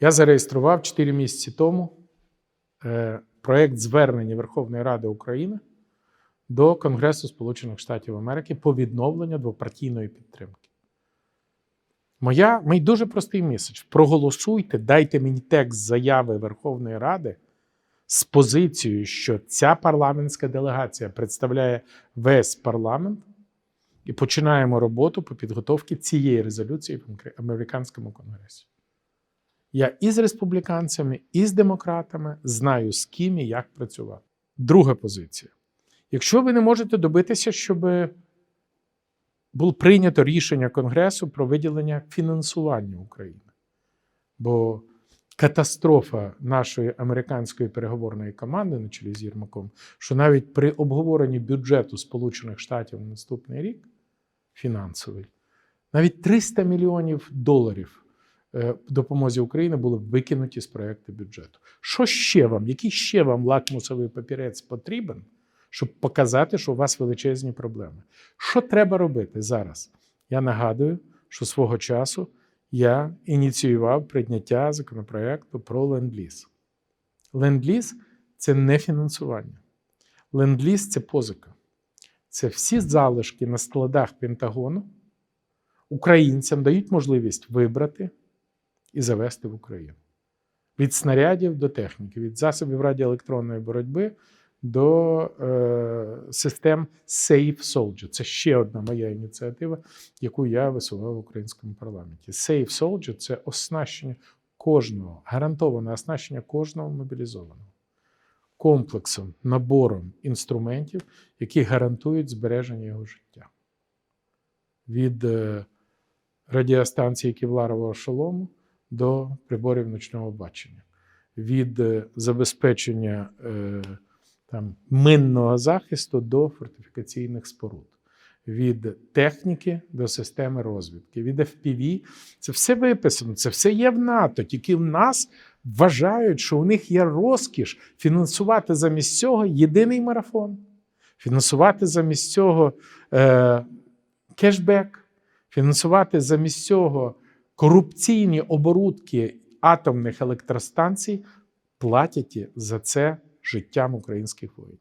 Я зареєстрував 4 місяці тому е, проєкт звернення Верховної Ради України до Конгресу Сполучених Штатів Америки по відновленню двопартійної підтримки. Моя, мій дуже простий меседж. Проголосуйте, дайте мені текст заяви Верховної Ради з позицією, що ця парламентська делегація представляє весь парламент, і починаємо роботу по підготовці цієї резолюції в американському конгресі. Я і з республіканцями, і з демократами знаю, з ким і як працювати. Друга позиція. Якщо ви не можете добитися, щоб було прийнято рішення Конгресу про виділення фінансування України, бо катастрофа нашої американської переговорної команди на чолі з Єрмаком, що навіть при обговоренні бюджету Сполучених Штатів на наступний рік фінансовий, навіть 300 мільйонів доларів допомозі Україні були викинуті з проекту бюджету. Що ще вам? Який ще вам лакмусовий папірець потрібен, щоб показати, що у вас величезні проблеми? Що треба робити зараз? Я нагадую, що свого часу я ініціював прийняття законопроекту про ленд-ліз. Ленд-ліз це не фінансування. Ленд-ліз це позика. Це всі залишки на складах Пентагону українцям дають можливість вибрати і завести в Україну. Від снарядів до техніки, від засобів радіоелектронної боротьби до е, систем Safe Soldier. Це ще одна моя ініціатива, яку я висував в українському парламенті. Safe Soldier – це оснащення кожного, гарантоване оснащення кожного мобілізованого комплексом, набором інструментів, які гарантують збереження його життя. Від е, радіостанції Ківларового шолому до приборів ночного бачення, від е, забезпечення е, там, минного захисту до фортифікаційних споруд, від техніки до системи розвідки, від FPV. Це все виписано, це все є в НАТО. Тільки в нас вважають, що у них є розкіш фінансувати замість цього єдиний марафон, фінансувати замість цього е, кешбек, фінансувати замість цього корупційні оборудки атомних електростанцій, платять за це життям українських воїнів.